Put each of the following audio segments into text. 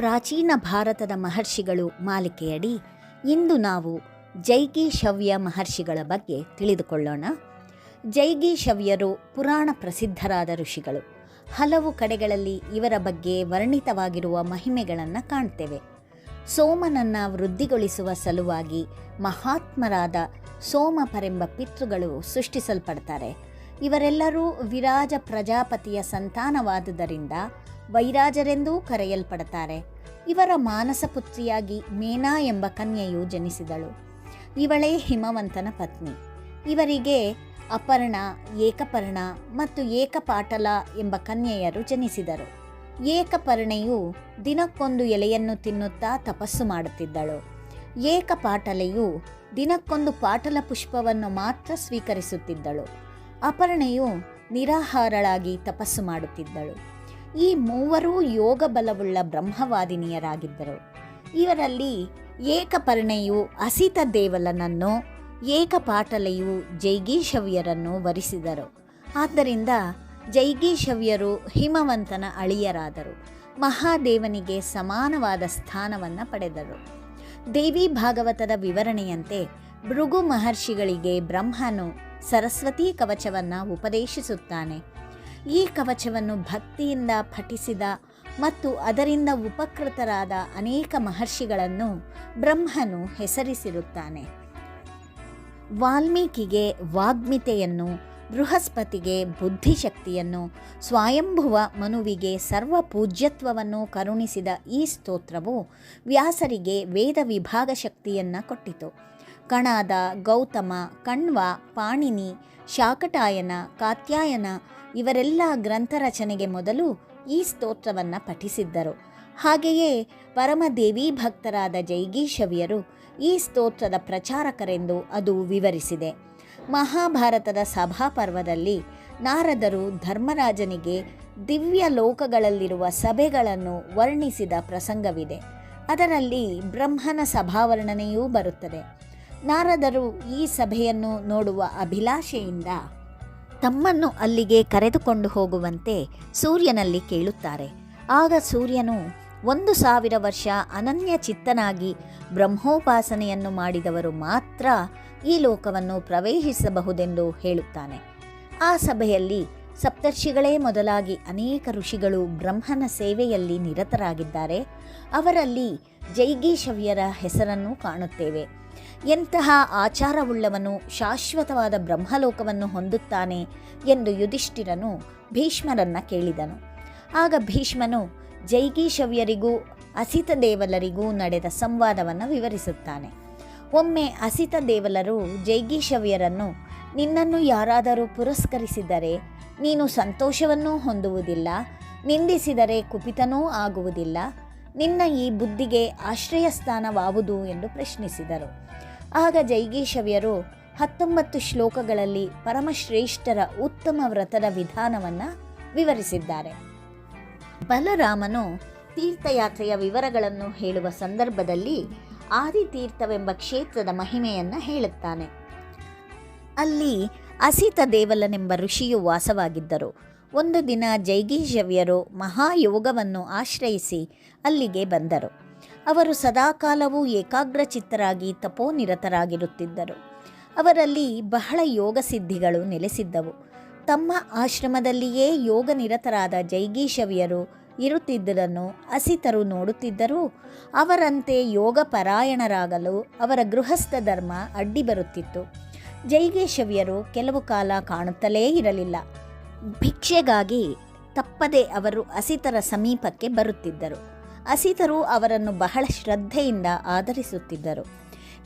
ಪ್ರಾಚೀನ ಭಾರತದ ಮಹರ್ಷಿಗಳು ಮಾಲಿಕೆಯಡಿ ಇಂದು ನಾವು ಜೈಗಿ ಶವ್ಯ ಮಹರ್ಷಿಗಳ ಬಗ್ಗೆ ತಿಳಿದುಕೊಳ್ಳೋಣ. ಜೈಗಿ ಶವ್ಯರು ಪುರಾಣ ಪ್ರಸಿದ್ಧರಾದ ಋಷಿಗಳು. ಹಲವು ಕಡೆಗಳಲ್ಲಿ ಇವರ ಬಗ್ಗೆ ವರ್ಣಿತವಾಗಿರುವ ಮಹಿಮೆಗಳನ್ನು ಕಾಣ್ತೇವೆ. ಸೋಮನನ್ನು ವೃದ್ಧಿಗೊಳಿಸುವ ಸಲುವಾಗಿ ಮಹಾತ್ಮರಾದ ಸೋಮಪರೆಂಬ ಪಿತೃಗಳು ಸೃಷ್ಟಿಸಲ್ಪಡ್ತಾರೆ. ಇವರೆಲ್ಲರೂ ವಿರಾಜ ಪ್ರಜಾಪತಿಯ ಸಂತಾನವಾದುದರಿಂದ ವೈರಾಜರೆಂದೂ ಕರೆಯಲ್ಪಡುತ್ತಾರೆ. ಇವರ ಮಾನಸ ಪುತ್ರಿಯಾಗಿ ಮೇನಾ ಎಂಬ ಕನ್ಯೆಯು ಜನಿಸಿದಳು. ಇವಳೇ ಹಿಮವಂತನ ಪತ್ನಿ. ಇವರಿಗೆ ಅಪರ್ಣ, ಏಕಪರ್ಣ ಮತ್ತು ಏಕಪಾಟಲ ಎಂಬ ಕನ್ಯೆಯರು ಜನಿಸಿದರು. ಏಕಪರ್ಣೆಯು ದಿನಕ್ಕೊಂದು ಎಲೆಯನ್ನು ತಿನ್ನುತ್ತಾ ತಪಸ್ಸು ಮಾಡುತ್ತಿದ್ದಳು. ಏಕಪಾಟಲೆಯು ದಿನಕ್ಕೊಂದು ಪಾಟಲ ಪುಷ್ಪವನ್ನು ಮಾತ್ರ ಸ್ವೀಕರಿಸುತ್ತಿದ್ದಳು. ಅಪರ್ಣೆಯು ನಿರಾಹಾರಳಾಗಿ ತಪಸ್ಸು ಮಾಡುತ್ತಿದ್ದಳು. ಈ ಮೂವರೂ ಯೋಗ ಬಲವುಳ್ಳ ಬ್ರಹ್ಮವಾದಿನಿಯರಾಗಿದ್ದರು. ಇವರಲ್ಲಿ ಏಕಪರ್ಣೆಯು ಅಸಿತ ದೇವಲನನ್ನು, ಏಕಪಾಟಲೆಯು ಜೈಗೀಶವ್ಯರನ್ನು ವರಿಸಿದರು. ಆದ್ದರಿಂದ ಜೈಗೀಶವ್ಯರು ಹಿಮವಂತನ ಅಳಿಯರಾದರು. ಮಹಾದೇವನಿಗೆ ಸಮಾನವಾದ ಸ್ಥಾನವನ್ನು ಪಡೆದರು. ದೇವಿ ಭಾಗವತದ ವಿವರಣೆಯಂತೆ ಭೃಗು ಮಹರ್ಷಿಗಳಿಗೆ ಬ್ರಹ್ಮನು ಸರಸ್ವತಿ ಕವಚವನ್ನು ಉಪದೇಶಿಸುತ್ತಾನೆ. ಈ ಕವಚವನ್ನು ಭಕ್ತಿಯಿಂದ ಪಠಿಸಿದ ಮತ್ತು ಅದರಿಂದ ಉಪಕೃತರಾದ ಅನೇಕ ಮಹರ್ಷಿಗಳನ್ನು ಬ್ರಹ್ಮನು ಹೆಸರಿಸಿರುತ್ತಾನೆ. ವಾಲ್ಮೀಕಿಗೆ ವಾಗ್ಮಿತೆಯನ್ನು, ಬೃಹಸ್ಪತಿಗೆ ಬುದ್ಧಿಶಕ್ತಿಯನ್ನು, ಸ್ವಯಂಭುವ ಮನುವಿಗೆ ಸರ್ವ ಪೂಜ್ಯತ್ವವನ್ನು ಕರುಣಿಸಿದ ಈ ಸ್ತೋತ್ರವು ವ್ಯಾಸರಿಗೆ ವೇದ ವಿಭಾಗ ಶಕ್ತಿಯನ್ನು ಕೊಟ್ಟಿತು. ಕಣಾದ, ಗೌತಮ, ಕಣ್ವ, ಪಾಣಿನಿ, ಶಾಕಟಾಯನ, ಕಾತ್ಯಾಯನ ಇವರೆಲ್ಲ ಗ್ರಂಥ ರಚನೆಗೆ ಮೊದಲು ಈ ಸ್ತೋತ್ರವನ್ನು ಪಠಿಸಿದ್ದರು. ಹಾಗೆಯೇ ಪರಮದೇವಿ ಭಕ್ತರಾದ ಜೈಗೀಶವಿಯರು ಈ ಸ್ತೋತ್ರದ ಪ್ರಚಾರಕರೆಂದು ಅದು ವಿವರಿಸಿದೆ. ಮಹಾಭಾರತದ ಸಭಾಪರ್ವದಲ್ಲಿ ನಾರದರು ಧರ್ಮರಾಜನಿಗೆ ದಿವ್ಯ ಲೋಕಗಳಲ್ಲಿರುವ ಸಭೆಗಳನ್ನು ವರ್ಣಿಸಿದ ಪ್ರಸಂಗವಿದೆ. ಅದರಲ್ಲಿ ಬ್ರಹ್ಮನ ಸಭಾವರ್ಣನೆಯೂ ಬರುತ್ತದೆ. ನಾರದರು ಈ ಸಭೆಯನ್ನು ನೋಡುವ ಅಭಿಲಾಷೆಯಿಂದ ತಮ್ಮನ್ನು ಅಲ್ಲಿಗೆ ಕರೆದುಕೊಂಡು ಹೋಗುವಂತೆ ಸೂರ್ಯನಲ್ಲಿ ಕೇಳುತ್ತಾರೆ. ಆಗ ಸೂರ್ಯನು ಒಂದು ಸಾವಿರ ವರ್ಷ ಅನನ್ಯ ಚಿತ್ತನಾಗಿ ಬ್ರಹ್ಮೋಪಾಸನೆಯನ್ನು ಮಾಡಿದವರು ಮಾತ್ರ ಈ ಲೋಕವನ್ನು ಪ್ರವೇಶಿಸಬಹುದೆಂದು ಹೇಳುತ್ತಾನೆ. ಆ ಸಭೆಯಲ್ಲಿ ಸಪ್ತರ್ಷಿಗಳೇ ಮೊದಲಾಗಿ ಅನೇಕ ಋಷಿಗಳು ಬ್ರಹ್ಮನ ಸೇವೆಯಲ್ಲಿ ನಿರತರಾಗಿದ್ದಾರೆ. ಅವರಲ್ಲಿ ಜೈಗೀಶವ್ಯರ ಹೆಸರನ್ನು ಕಾಣುತ್ತೇವೆ. ಎಂತಹ ಆಚಾರವುಳ್ಳವನು ಶಾಶ್ವತವಾದ ಬ್ರಹ್ಮಲೋಕವನ್ನು ಹೊಂದುತ್ತಾನೆ ಎಂದು ಯುಧಿಷ್ಠಿರನು ಭೀಷ್ಮರನ್ನ ಕೇಳಿದನು. ಆಗ ಭೀಷ್ಮನು ಜೈಗೀಶವ್ಯರಿಗೂ ಅಸಿತ ದೇವಲರಿಗೂ ನಡೆದ ಸಂವಾದವನ್ನು ವಿವರಿಸುತ್ತಾನೆ. ಒಮ್ಮೆ ಅಸಿತ ದೇವಲರು ಜೈಗೀಶವ್ಯರನ್ನು, ನಿನ್ನನ್ನು ಯಾರಾದರೂ ಪುರಸ್ಕರಿಸಿದರೆ ನೀನು ಸಂತೋಷವನ್ನೂ ಹೊಂದುವುದಿಲ್ಲ. ನಿಂದಿಸಿದರೆ ಕುಪಿತನೂ ಆಗುವುದಿಲ್ಲ. ನಿನ್ನ ಈ ಬುದ್ಧಿಗೆ ಆಶ್ರಯ ಸ್ಥಾನವಾವುದು ಎಂದು ಪ್ರಶ್ನಿಸಿದರು. ಆಗ ಜೈಗೀಶವ್ಯರು ಹತ್ತೊಂಬತ್ತು ಶ್ಲೋಕಗಳಲ್ಲಿ ಪರಮಶ್ರೇಷ್ಠರ ಉತ್ತಮ ವ್ರತದ ವಿಧಾನವನ್ನು ವಿವರಿಸಿದ್ದಾರೆ. ಬಲರಾಮನು ತೀರ್ಥಯಾತ್ರೆಯ ವಿವರಗಳನ್ನು ಹೇಳುವ ಸಂದರ್ಭದಲ್ಲಿ ಆದಿತೀರ್ಥವೆಂಬ ಕ್ಷೇತ್ರದ ಮಹಿಮೆಯನ್ನು ಹೇಳುತ್ತಾನೆ. ಅಲ್ಲಿ ಅಸಿತ ದೇವಲನೆಂಬ ಋಷಿಯು ವಾಸವಾಗಿದ್ದರು. ಒಂದು ದಿನ ಜೈಗೀಶವ್ಯರು ಮಹಾಯೋಗವನ್ನು ಆಶ್ರಯಿಸಿ ಅಲ್ಲಿಗೆ ಬಂದರು. ಅವರು ಸದಾಕಾಲವೂ ಏಕಾಗ್ರಚಿತ್ತರಾಗಿ ತಪೋನಿರತರಾಗಿರುತ್ತಿದ್ದರು. ಅವರಲ್ಲಿ ಬಹಳ ಯೋಗ ಸಿದ್ಧಿಗಳು ನೆಲೆಸಿದ್ದವು. ತಮ್ಮ ಆಶ್ರಮದಲ್ಲಿಯೇ ಯೋಗ ನಿರತರಾದ ಜೈಗೀಶವ್ಯರು ಇರುತ್ತಿದ್ದುದನ್ನು ಅಸಿತರು ನೋಡುತ್ತಿದ್ದರು ಅವರಂತೆ ಯೋಗ ಪರಾಯಣರಾಗಲು ಅವರ ಗೃಹಸ್ಥ ಧರ್ಮ ಅಡ್ಡಿ ಬರುತ್ತಿತ್ತು. ಜೈಗೇಶವ್ಯರು ಕೆಲವು ಕಾಲ ಕಾಣುತ್ತಲೇ ಇರಲಿಲ್ಲ. ಭಿಕ್ಷೆಗಾಗಿ ತಪ್ಪದೆ ಅವರು ಅಸಿತರ ಸಮೀಪಕ್ಕೆ ಬರುತ್ತಿದ್ದರು. ಅಸಿತರು ಅವರನ್ನು ಬಹಳ ಶ್ರದ್ಧೆಯಿಂದ ಆಧರಿಸುತ್ತಿದ್ದರು.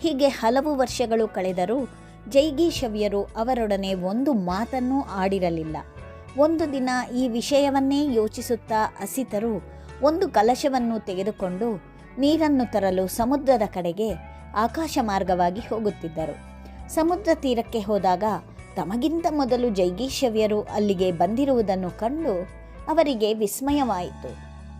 ಹೀಗೆ ಹಲವು ವರ್ಷಗಳು ಕಳೆದರೂ ಜೈಗೀಶವ್ಯರು ಅವರೊಡನೆ ಒಂದು ಮಾತನ್ನೂ ಆಡಿರಲಿಲ್ಲ. ಒಂದು ದಿನ ಈ ವಿಷಯವನ್ನೇ ಯೋಚಿಸುತ್ತಾ ಅಸಿತರು ಒಂದು ಕಲಶವನ್ನು ತೆಗೆದುಕೊಂಡು ನೀರನ್ನು ತರಲು ಸಮುದ್ರದ ಕಡೆಗೆ ಆಕಾಶ ಮಾರ್ಗವಾಗಿ ಹೋಗುತ್ತಿದ್ದರು. ಸಮುದ್ರ ತೀರಕ್ಕೆ ಹೋದಾಗ ತಮಗಿಂತ ಮೊದಲು ಜೈಗೀಶವ್ಯರು ಅಲ್ಲಿಗೆ ಬಂದಿರುವುದನ್ನು ಕಂಡು ಅವರಿಗೆ ವಿಸ್ಮಯವಾಯಿತು.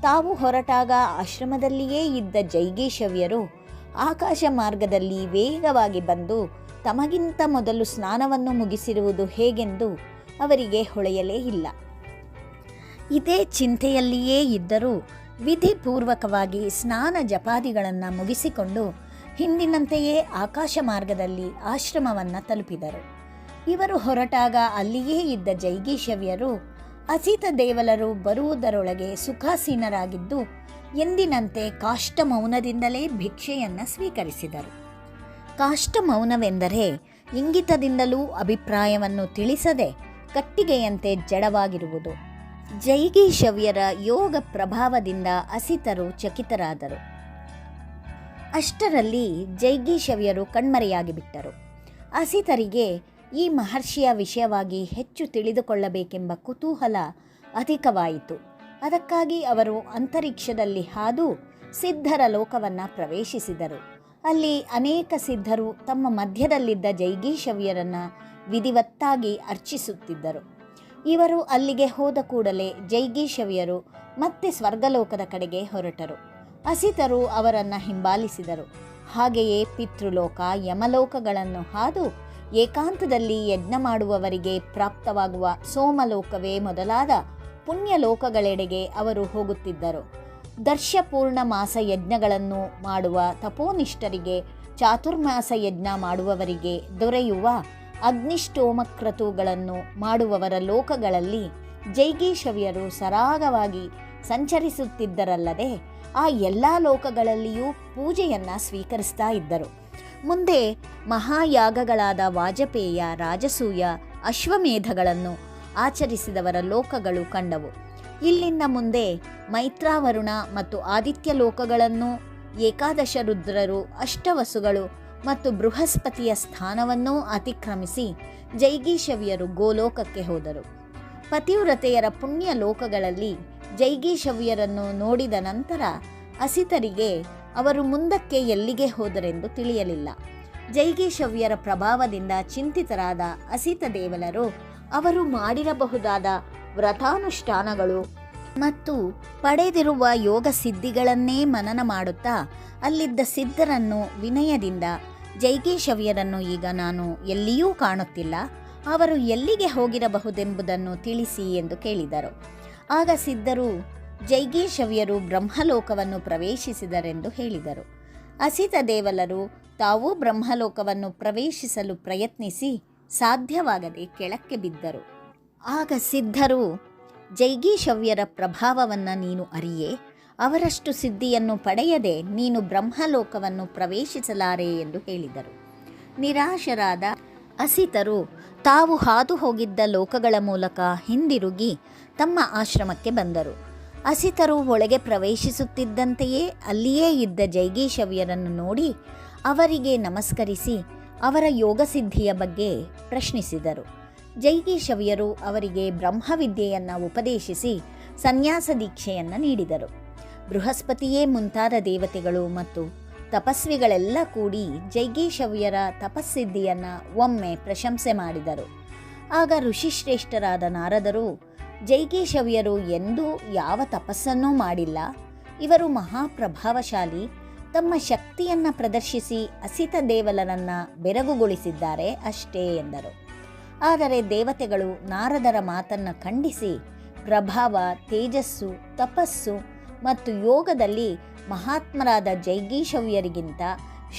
ತಾವು ಹೊರಟಾಗ ಆಶ್ರಮದಲ್ಲಿಯೇ ಇದ್ದ ಜೈಗೀಶವ್ಯರು ಆಕಾಶ ಮಾರ್ಗದಲ್ಲಿ ವೇಗವಾಗಿ ಬಂದು ತಮಗಿಂತ ಮೊದಲು ಸ್ನಾನವನ್ನು ಮುಗಿಸಿರುವುದು ಹೇಗೆಂದು ಅವರಿಗೆ ಹೊಳೆಯಲೇ ಇಲ್ಲ. ಇದೇ ಚಿಂತೆಯಲ್ಲಿಯೇ ಇದ್ದರೂ ವಿಧಿಪೂರ್ವಕವಾಗಿ ಸ್ನಾನ ಜಪಾದಿಗಳನ್ನು ಮುಗಿಸಿಕೊಂಡು ಹಿಂದಿನಂತೆಯೇ ಆಕಾಶ ಮಾರ್ಗದಲ್ಲಿ ಆಶ್ರಮವನ್ನು ತಲುಪಿದರು. ಇವರು ಹೊರಟಾಗ ಅಲ್ಲಿಯೇ ಇದ್ದ ಜೈಗೀಶವ್ಯರು ಅಸಿತ ದೇವಲರು ಬರುವುದರೊಳಗೆ ಸುಖಾಸೀನರಾಗಿದ್ದು ಎಂದಿನಂತೆ ಕಾಷ್ಟ ಮೌನದಿಂದಲೇ ಭಿಕ್ಷೆಯನ್ನು ಸ್ವೀಕರಿಸಿದರು. ಕಾಷ್ಟ ಮೌನವೆಂದರೆ ಇಂಗಿತದಿಂದಲೂ ಅಭಿಪ್ರಾಯವನ್ನು ತಿಳಿಸದೆ ಕಟ್ಟಿಗೆಯಂತೆ ಜಡವಾಗಿರುವುದು. ಜೈಗೀಶವ್ಯರ ಯೋಗ ಪ್ರಭಾವದಿಂದ ಅಸಿತರು ಚಕಿತರಾದರು. ಅಷ್ಟರಲ್ಲಿ ಜೈಗೀಶವ್ಯರು ಕಣ್ಮರೆಯಾಗಿ ಬಿಟ್ಟರು. ಅಸಿತರಿಗೆ ಈ ಮಹರ್ಷಿಯ ವಿಷಯವಾಗಿ ಹೆಚ್ಚು ತಿಳಿದುಕೊಳ್ಳಬೇಕೆಂಬ ಕುತೂಹಲ ಅಧಿಕವಾಯಿತು. ಅದಕ್ಕಾಗಿ ಅವರು ಅಂತರಿಕ್ಷದಲ್ಲಿ ಹಾದು ಸಿದ್ಧರ ಲೋಕವನ್ನು ಪ್ರವೇಶಿಸಿದರು. ಅಲ್ಲಿ ಅನೇಕ ಸಿದ್ಧರು ತಮ್ಮ ಮಧ್ಯದಲ್ಲಿದ್ದ ಜೈಗೀಶವ್ಯರನ್ನು ವಿಧಿವತ್ತಾಗಿ ಅರ್ಚಿಸುತ್ತಿದ್ದರು. ಇವರು ಅಲ್ಲಿಗೆ ಹೋದ ಕೂಡಲೇ ಜೈಗೀಶವ್ಯರು ಮತ್ತೆ ಸ್ವರ್ಗಲೋಕದ ಕಡೆಗೆ ಹೊರಟರು. ಅಸಿತರು ಅವರನ್ನು ಹಿಂಬಾಲಿಸಿದರು. ಹಾಗೆಯೇ ಪಿತೃಲೋಕ ಯಮಲೋಕಗಳನ್ನು ಹಾದು ಏಕಾಂತದಲ್ಲಿ ಯಜ್ಞ ಮಾಡುವವರಿಗೆ ಪ್ರಾಪ್ತವಾಗುವ ಸೋಮಲೋಕವೇ ಮೊದಲಾದ ಪುಣ್ಯಲೋಕಗಳೆಡೆಗೆ ಅವರು ಹೋಗುತ್ತಿದ್ದರು. ದರ್ಶಪೂರ್ಣ ಮಾಸ ಯಜ್ಞಗಳನ್ನು ಮಾಡುವ ತಪೋನಿಷ್ಠರಿಗೆ, ಚಾತುರ್ಮಾಸ ಯಜ್ಞ ಮಾಡುವವರಿಗೆ ದೊರೆಯುವ ಅಗ್ನಿಷ್ಟೋಮಕ್ರತುಗಳನ್ನು ಮಾಡುವವರ ಲೋಕಗಳಲ್ಲಿ ಜೈಗೀಶವ್ಯರು ಸರಾಗವಾಗಿ ಸಂಚರಿಸುತ್ತಿದ್ದರಲ್ಲದೆ ಆ ಎಲ್ಲ ಲೋಕಗಳಲ್ಲಿಯೂ ಪೂಜೆಯನ್ನು ಸ್ವೀಕರಿಸ್ತಾ ಇದ್ದರು. ಮುಂದೆ ಮಹಾಯಾಗಗಳಾದ ವಾಜಪೇಯ, ರಾಜಸೂಯ, ಅಶ್ವಮೇಧಗಳನ್ನು ಆಚರಿಸಿದವರ ಲೋಕಗಳು ಕಂಡವು. ಇಲ್ಲಿಂದ ಮುಂದೆ ಮೈತ್ರಾವರುಣ ಮತ್ತು ಆದಿತ್ಯ ಲೋಕಗಳನ್ನು, ಏಕಾದಶ ರುದ್ರರು, ಅಷ್ಟವಸುಗಳು ಮತ್ತು ಬೃಹಸ್ಪತಿಯ ಸ್ಥಾನವನ್ನೂ ಅತಿಕ್ರಮಿಸಿ ಜೈಗೀಶವಿಯರು ಗೋಲೋಕಕ್ಕೆ ಹೋದರು. ಪತಿವ್ರತೆಯರ ಪುಣ್ಯ ಲೋಕಗಳಲ್ಲಿ ಜೈಗೀಶವ್ಯರನ್ನು ನೋಡಿದ ನಂತರ ಅಸಿತರಿಗೆ ಅವರು ಮುಂದಕ್ಕೆ ಎಲ್ಲಿಗೆ ಹೋದರೆಂದು ತಿಳಿಯಲಿಲ್ಲ. ಜೈಗೀಶವ್ಯರ ಪ್ರಭಾವದಿಂದ ಚಿಂತಿತರಾದ ಅಸಿತ ದೇವಲರು ಅವರು ಮಾಡಿರಬಹುದಾದ ವ್ರತಾನುಷ್ಠಾನಗಳು ಮತ್ತು ಪಡೆದಿರುವ ಯೋಗ ಸಿದ್ಧಿಗಳನ್ನೇ ಮನನ ಮಾಡುತ್ತಾ ಅಲ್ಲಿದ್ದ ಸಿದ್ಧರನ್ನು ವಿನಯದಿಂದ ಜೈಗೇಶವ್ಯರನ್ನು ಈಗ ನಾನು ಎಲ್ಲಿಯೂ ಕಾಣುತ್ತಿಲ್ಲ, ಅವರು ಎಲ್ಲಿಗೆ ಹೋಗಿರಬಹುದೆಂಬುದನ್ನು ತಿಳಿಸಿ ಎಂದು ಕೇಳಿದರು. ಆಗ ಸಿದ್ಧರು ಜೈಗೀಶವ್ಯರು ಬ್ರಹ್ಮಲೋಕವನ್ನು ಪ್ರವೇಶಿಸಿದರೆಂದು ಹೇಳಿದರು. ಅಸಿತ ದೇವಲರು ತಾವೂ ಬ್ರಹ್ಮಲೋಕವನ್ನು ಪ್ರವೇಶಿಸಲು ಪ್ರಯತ್ನಿಸಿ ಸಾಧ್ಯವಾಗದೆ ಕೆಳಕ್ಕೆ ಬಿದ್ದರು. ಆಗ ಸಿದ್ಧರು, ಜೈಗೀಶವ್ಯರ ಪ್ರಭಾವವನ್ನು ನೀನು ಅರಿಯೇ, ಅವರಷ್ಟು ಸಿದ್ಧಿಯನ್ನು ಪಡೆಯದೆ ನೀನು ಬ್ರಹ್ಮಲೋಕವನ್ನು ಪ್ರವೇಶಿಸಲಾರೆ ಎಂದು ಹೇಳಿದರು. ನಿರಾಶರಾದ ಅಸಿತರು ತಾವು ಹಾದು ಹೋಗಿದ್ದ ಲೋಕಗಳ ಮೂಲಕ ಹಿಂದಿರುಗಿ ತಮ್ಮ ಆಶ್ರಮಕ್ಕೆ ಬಂದರು. ಅಸಿತರು ಒಳಗೆ ಪ್ರವೇಶಿಸುತ್ತಿದ್ದಂತೆಯೇ ಅಲ್ಲಿಯೇ ಇದ್ದ ಜೈಗೀಶವ್ಯರನ್ನು ನೋಡಿ ಅವರಿಗೆ ನಮಸ್ಕರಿಸಿ ಅವರ ಯೋಗಸಿದ್ಧಿಯ ಬಗ್ಗೆ ಪ್ರಶ್ನಿಸಿದರು. ಜೈಗೀಶವ್ಯರು ಅವರಿಗೆ ಬ್ರಹ್ಮವಿದ್ಯೆಯನ್ನು ಉಪದೇಶಿಸಿ ಸನ್ಯಾಸ ದೀಕ್ಷೆಯನ್ನು ನೀಡಿದರು. ಬೃಹಸ್ಪತಿಯೇ ಮುಂತಾದ ದೇವತೆಗಳು ಮತ್ತು ತಪಸ್ವಿಗಳೆಲ್ಲ ಕೂಡಿ ಜೈಗೀಶವ್ಯರ ತಪಸ್ಸಿದ್ಧಿಯನ್ನು ಒಮ್ಮೆ ಪ್ರಶಂಸೆ ಮಾಡಿದರು. ಆಗ ಋಷಿಶ್ರೇಷ್ಠರಾದ ನಾರದರು, ಜೈಗೀಶವ್ಯರು ಎಂದೂ ಯಾವ ತಪಸ್ಸನ್ನೂ ಮಾಡಿಲ್ಲ. ಇವರು ಮಹಾಪ್ರಭಾವಶಾಲಿ, ತಮ್ಮ ಶಕ್ತಿಯನ್ನು ಪ್ರದರ್ಶಿಸಿ ಅಸಿತ ದೇವಲನನ್ನು ಬೆರಗುಗೊಳಿಸಿದ್ದಾರೆ ಅಷ್ಟೇ ಎಂದರು. ಆದರೆ ದೇವತೆಗಳು ನಾರದರ ಮಾತನ್ನು ಖಂಡಿಸಿ, ಪ್ರಭಾವ, ತೇಜಸ್ಸು, ತಪಸ್ಸು ಮತ್ತು ಯೋಗದಲ್ಲಿ ಮಹಾತ್ಮರಾದ ಜೈಗೀಶವ್ಯರಿಗಿಂತ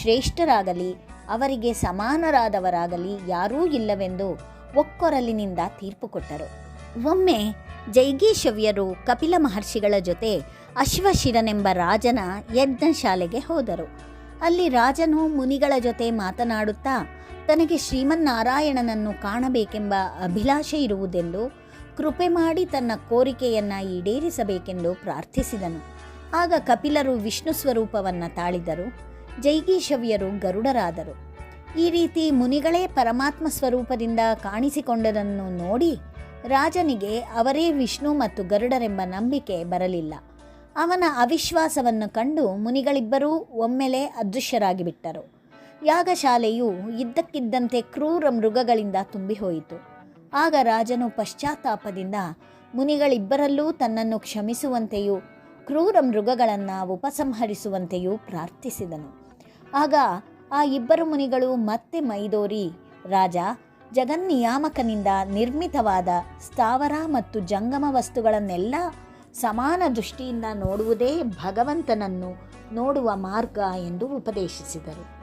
ಶ್ರೇಷ್ಠರಾಗಲಿ, ಅವರಿಗೆ ಸಮಾನರಾದವರಾಗಲಿ ಯಾರೂ ಇಲ್ಲವೆಂದು ಒಕ್ಕೊರಲಿನಿಂದ ತೀರ್ಪು ಕೊಟ್ಟರು. ಒಮ್ಮೆ ಜೈಗೀಶವ್ಯರು ಕಪಿಲ ಮಹರ್ಷಿಗಳ ಜೊತೆ ಅಶ್ವಶಿರನೆಂಬ ರಾಜನ ಯಜ್ಞಶಾಲೆಗೆ ಹೋದರು. ಅಲ್ಲಿ ರಾಜನು ಮುನಿಗಳ ಜೊತೆ ಮಾತನಾಡುತ್ತಾ, ತನಗೆ ಶ್ರೀಮನ್ನಾರಾಯಣನನ್ನು ಕಾಣಬೇಕೆಂಬ ಅಭಿಲಾಷೆ ಇರುವುದೆಂದು ಕೃಪೆ ಮಾಡಿ ತನ್ನ ಕೋರಿಕೆಯನ್ನು ಈಡೇರಿಸಬೇಕೆಂದು ಪ್ರಾರ್ಥಿಸಿದನು. ಆಗ ಕಪಿಲರು ವಿಷ್ಣು ಸ್ವರೂಪವನ್ನು ತಾಳಿದರು, ಜೈಗೀಶವ್ಯರು ಗರುಡರಾದರು. ಈ ರೀತಿ ಮುನಿಗಳೇ ಪರಮಾತ್ಮ ಸ್ವರೂಪದಿಂದ ಕಾಣಿಸಿಕೊಂಡದನ್ನು ನೋಡಿ ರಾಜನಿಗೆ ಅವರೇ ವಿಷ್ಣು ಮತ್ತು ಗರುಡರೆಂಬ ನಂಬಿಕೆ ಬರಲಿಲ್ಲ. ಅವನ ಅವಿಶ್ವಾಸವನ್ನು ಕಂಡು ಮುನಿಗಳಿಬ್ಬರೂ ಒಮ್ಮೆಲೆ ಅದೃಶ್ಯರಾಗಿಬಿಟ್ಟರು. ಯಾಗಶಾಲೆಯು ಇದ್ದಕ್ಕಿದ್ದಂತೆ ಕ್ರೂರ ಮೃಗಗಳಿಂದ ತುಂಬಿಹೋಯಿತು. ಆಗ ರಾಜನು ಪಶ್ಚಾತ್ತಾಪದಿಂದ ಮುನಿಗಳಿಬ್ಬರಲ್ಲೂ ತನ್ನನ್ನು ಕ್ಷಮಿಸುವಂತೆಯೂ ಕ್ರೂರ ಮೃಗಗಳನ್ನು ಉಪಸಂಹರಿಸುವಂತೆಯೂ ಪ್ರಾರ್ಥಿಸಿದನು. ಆಗ ಆ ಇಬ್ಬರು ಮುನಿಗಳು ಮತ್ತೆ ಮೈದೋರಿ, ರಾಜ, ಜಗನ್ನಿಯಾಮಕನಿಂದ ನಿರ್ಮಿತವಾದ ಸ್ಥಾವರ ಮತ್ತು ಜಂಗಮ ವಸ್ತುಗಳನ್ನೆಲ್ಲ ಸಮಾನ ದೃಷ್ಟಿಯಿಂದ ನೋಡುವುದೇ ಭಗವಂತನನ್ನು ನೋಡುವ ಮಾರ್ಗ ಎಂದು ಉಪದೇಶಿಸಿದರು.